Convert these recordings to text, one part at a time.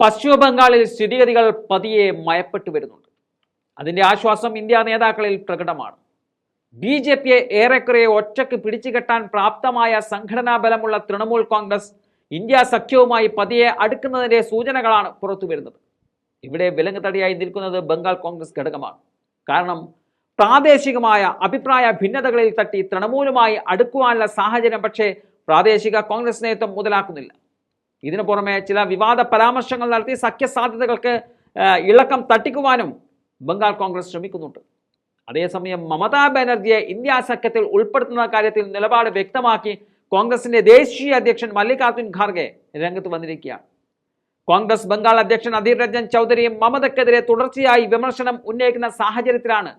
പശ്ചിമ ബംഗാളിൽ സ്ഥിതിഗതികൾ പതിയെ മയപ്പെട്ടു വരുന്നുണ്ട്. അതിന്റെ ആശ്വാസം ഇന്ത്യ നേതാക്കളിൽ പ്രകടമാണ്. ബി ജെ പിയെ ഏറെക്കുറെ ഒറ്റയ്ക്ക് പിടിച്ചുകെട്ടാൻ പ്രാപ്തമായ സംഘടനാ ബലമുള്ള തൃണമൂൽ കോൺഗ്രസ് ഇന്ത്യ സഖ്യവുമായി പതിയെ അടുക്കുന്നതിന്റെ സൂചനകളാണ് പുറത്തു വരുന്നത്. ഇവിടെ വിലങ്ങുതടിയായി നിൽക്കുന്നത് ബംഗാൾ കോൺഗ്രസ് ഘടകമാണ്. കാരണം പ്രാദേശികമായ അഭിപ്രായ ഭിന്നതകളിൽ തട്ടി തൃണമൂലുമായി അടുക്കുവാനുള്ള സാഹചര്യം പക്ഷേ പ്രാദേശിക കോൺഗ്രസ് നേതൃത്വം മുതലാക്കുന്നില്ല. ഇതിനു പുറമെ ചില വിവാദ പരാമർശങ്ങൾ നടത്തി സഖ്യസാധ്യതകൾക്ക് ഇളക്കം തട്ടിക്കുവാനും ബംഗാൾ കോൺഗ്രസ് ശ്രമിക്കുന്നുണ്ട്. അതേസമയം മമതാ ബാനർജിയെ ഇന്ത്യ സഖ്യത്തിൽ ഉൾപ്പെടുത്തുന്ന കാര്യത്തിൽ നിലപാട് വ്യക്തമാക്കി കോൺഗ്രസിന്റെ ദേശീയ അധ്യക്ഷൻ മല്ലികാർജുൻ ഖാർഗെ രംഗത്ത് വന്നിരിക്കുകയാണ്. കോൺഗ്രസ് ബംഗാൾ അധ്യക്ഷൻ അധീർ രഞ്ജൻ ചൗധരിയും മമതയ്ക്കെതിരെ തുടർച്ചയായി വിമർശനം ഉന്നയിക്കുന്ന സാഹചര്യത്തിലാണ്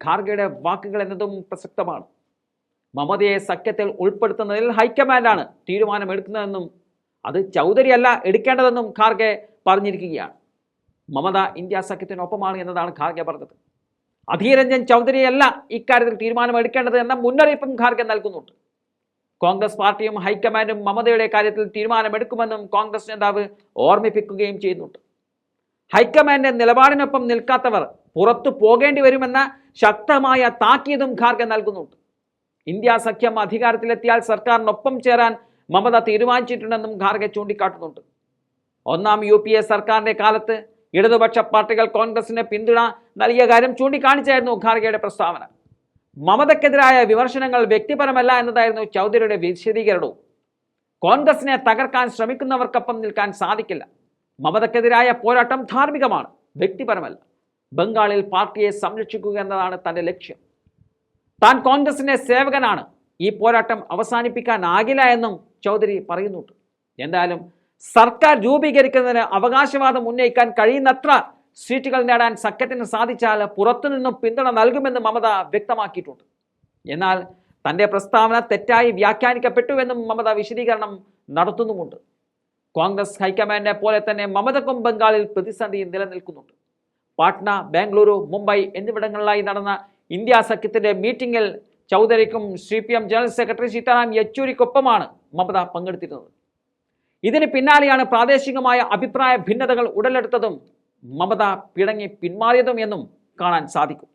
ഖാർഗെയുടെ വാക്കുകൾ എന്നതും പ്രസക്തമാണ്. മമതയെ സഖ്യത്തിൽ ഉൾപ്പെടുത്തുന്നതിൽ ഹൈക്കമാൻഡാണ് തീരുമാനമെടുക്കുന്നതെന്നും അത് ചൗധരി അല്ല എടുക്കേണ്ടതെന്നും ഖാർഗെ പറഞ്ഞിരിക്കുകയാണ്. മമത ഇന്ത്യ സഖ്യത്തിനൊപ്പമാണ് എന്നതാണ് ഖാർഗെ പറഞ്ഞത്. അധീരഞ്ജൻ ചൗധരിയല്ല ഇക്കാര്യത്തിൽ തീരുമാനമെടുക്കേണ്ടത് എന്ന മുന്നറിയിപ്പും ഖാർഗെ നൽകുന്നുണ്ട്. കോൺഗ്രസ് പാർട്ടിയും ഹൈക്കമാൻഡും മമതയുടെ കാര്യത്തിൽ തീരുമാനമെടുക്കുമെന്നും കോൺഗ്രസ് നേതാവ് ഓർമ്മിപ്പിക്കുകയും ചെയ്യുന്നുണ്ട്. ഹൈക്കമാൻഡ് നിലപാടിനൊപ്പം നിൽക്കാത്തവർ പുറത്തു പോകേണ്ടി വരുമെന്ന ശക്തമായ താക്കീതും ഖാർഗെ നൽകുന്നുണ്ട്. ഇന്ത്യ സഖ്യം അധികാരത്തിലെത്തിയാൽ സർക്കാരിനൊപ്പം ചേരാൻ മമത തീരുമാനിച്ചിട്ടുണ്ടെന്നും ഖാർഗെ ചൂണ്ടിക്കാട്ടുന്നുണ്ട്. ഒന്നാം യു പി എ സർക്കാരിന്റെ കാലത്ത് ഇടതുപക്ഷ പാർട്ടികൾ കോൺഗ്രസിന് പിന്തുണ നൽകിയ കാര്യം ചൂണ്ടിക്കാണിച്ചായിരുന്നു ഖാർഗെയുടെ പ്രസ്താവന. മമതക്കെതിരായ വിമർശനങ്ങൾ വ്യക്തിപരമല്ല എന്നതായിരുന്നു ചൗധരിയുടെ വിശദീകരണവും. കോൺഗ്രസിനെ തകർക്കാൻ ശ്രമിക്കുന്നവർക്കൊപ്പം നിൽക്കാൻ സാധിക്കില്ല. മമതക്കെതിരായ പോരാട്ടം ധാർമ്മികമാണ് വ്യക്തിപരമല്ല. ബംഗാളിൽ പാർട്ടിയെ സംരക്ഷിക്കുക എന്നതാണ് തന്റെ ലക്ഷ്യം. താൻ കോൺഗ്രസിന്റെ സേവകനാണ്. ഈ പോരാട്ടം അവസാനിപ്പിക്കാനാകില്ല എന്നും ചൗധരി പറയുന്നുണ്ട്. എന്തായാലും സർക്കാർ രൂപീകരിക്കുന്നതിന് അവകാശവാദം ഉന്നയിക്കാൻ കഴിയുന്നത്ര സീറ്റുകൾ നേടാൻ സഖ്യത്തിന് സാധിച്ചാൽ പുറത്തുനിന്നും പിന്തുണ നൽകുമെന്ന് മമത വ്യക്തമാക്കിയിട്ടുണ്ട്. എന്നാൽ തന്റെ പ്രസ്താവന തെറ്റായി വ്യാഖ്യാനിക്കപ്പെട്ടുവെന്നും മമത വിശദീകരണം നടത്തുന്നുമുണ്ട്. കോൺഗ്രസ് ഹൈക്കമാൻഡിനെ പോലെ തന്നെ മമതക്കും ബംഗാളിൽ പ്രതിസന്ധി നിലനിൽക്കുന്നുണ്ട്. പാട്ന ബാംഗ്ലൂരു മുംബൈ എന്നിവിടങ്ങളിലായി നടന്ന ഇന്ത്യ സഖ്യത്തിന്റെ മീറ്റിംഗിൽ ചൗധരിക്കും സി ജനറൽ സെക്രട്ടറി സീതാറാം യെച്ചൂരിക്കൊപ്പമാണ് മമത പങ്കെടുത്തിരുന്നത്. ഇതിന് പിന്നാലെയാണ് പ്രാദേശികമായ അഭിപ്രായ ഭിന്നതകൾ ഉടലെടുത്തതും മമത പിടങ്ങി പിന്മാറിയതും എന്നും കാണാൻ സാധിക്കും.